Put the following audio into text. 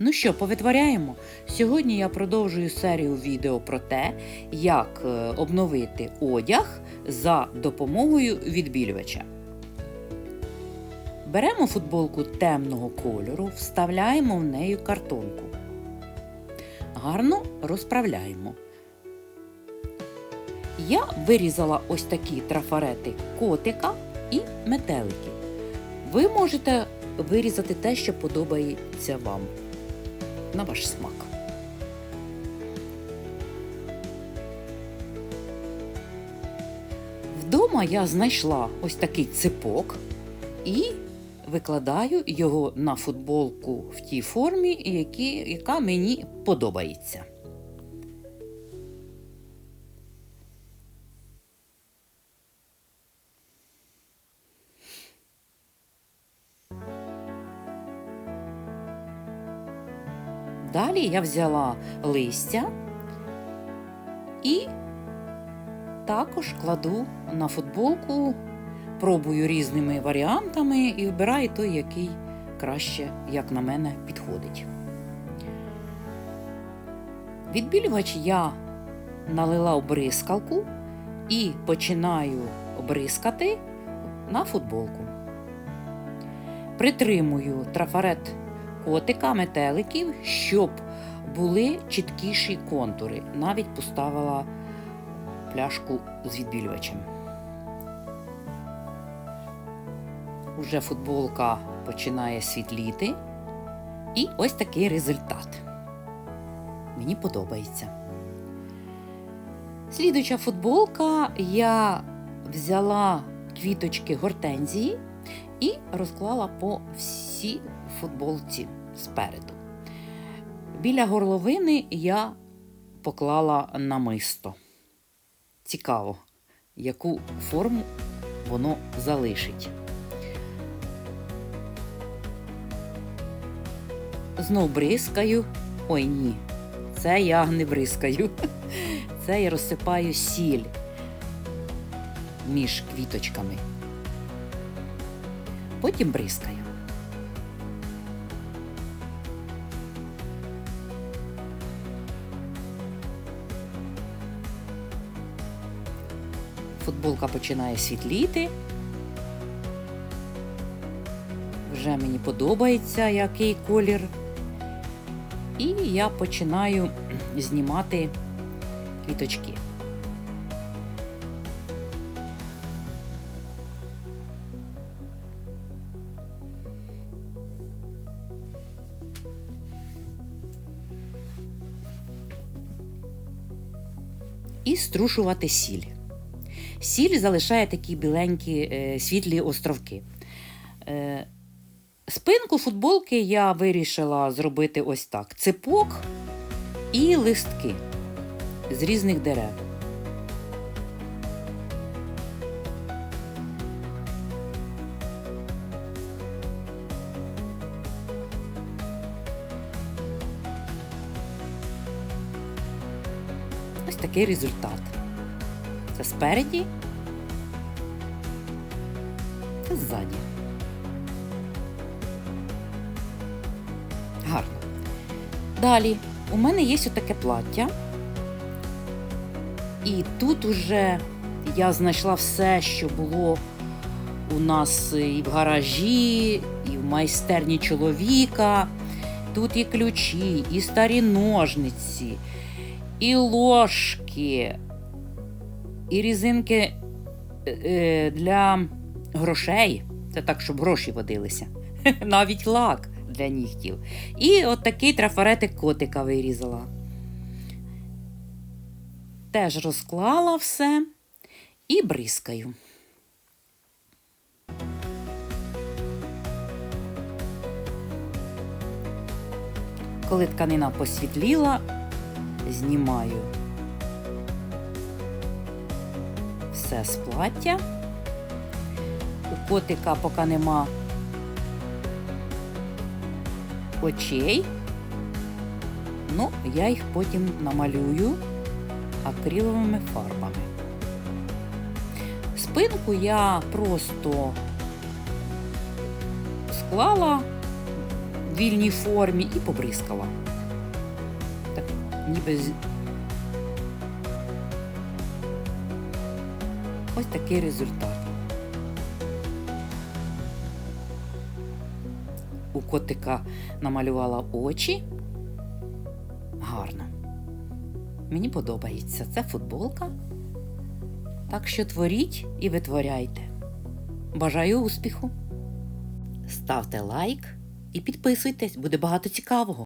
Ну що, повитворяємо? Сьогодні я продовжую серію відео про те, як е, обновити одяг за допомогою відбілювача. Беремо футболку темного кольору, вставляємо в неї картонку. Гарно розправляємо. Я вирізала ось такі трафарети котика і метелики. Ви можете вирізати те, що подобається вам на ваш смак. Вдома я знайшла ось такий ципок і викладаю його на футболку в тій формі, які, яка мені подобається. Далі я взяла листя і також кладу на футболку, пробую різними варіантами і вибираю той, який краще, як на мене, підходить. Відбілювач я налила в бризкалку і починаю бризкати на футболку. Притримую трафарет котика, метеликів, щоб були чіткіші контури. Навіть поставила пляшку з відбілювачем. Уже футболка починає світліти. І ось такий результат. Мені подобається. Слідуюча футболка я взяла квіточки гортензії і розклала по футболці спереду. Біля горловини я поклала намисто. Цікаво, яку форму воно залишить. Знов бризкаю. Ой ні, це я не бризкаю. Це я розсипаю сіль між квіточками. Потім бризкаю. Футболка починає світліти. Вже мені подобається який колір. І я починаю знімати квіточки. І струшувати сіль. Сіль залишає такі біленькі е, світлі островки. Е, спинку футболки я вирішила зробити ось так: ципок і листки з різних дерев. Ось такий результат. Це спереді та ззаді. Гарно. Далі у мене є таке плаття. І тут уже я знайшла все, що було у нас і в гаражі, і в майстерні чоловіка. Тут і ключі, і старі ножниці, і ложки, і різинки е, для грошей. Це так, щоб гроші водилися. Навіть лак для нігтів. І от такий трафаретик котика вирізала. Теж розклала все і бризкаю. Коли тканина посвітліла, знімаю все з плаття. У котика поки нема очей, ну, я їх потім намалюю акриловими фарбами. Спинку я просто склала в вільній формі і побризкала. Так, ніби Ось такий результат. У котика намалювала очі. Гарно. Мені подобається. Це футболка. Так що творіть і витворяйте. Бажаю успіху! Ставте лайк і підписуйтесь, буде багато цікавого.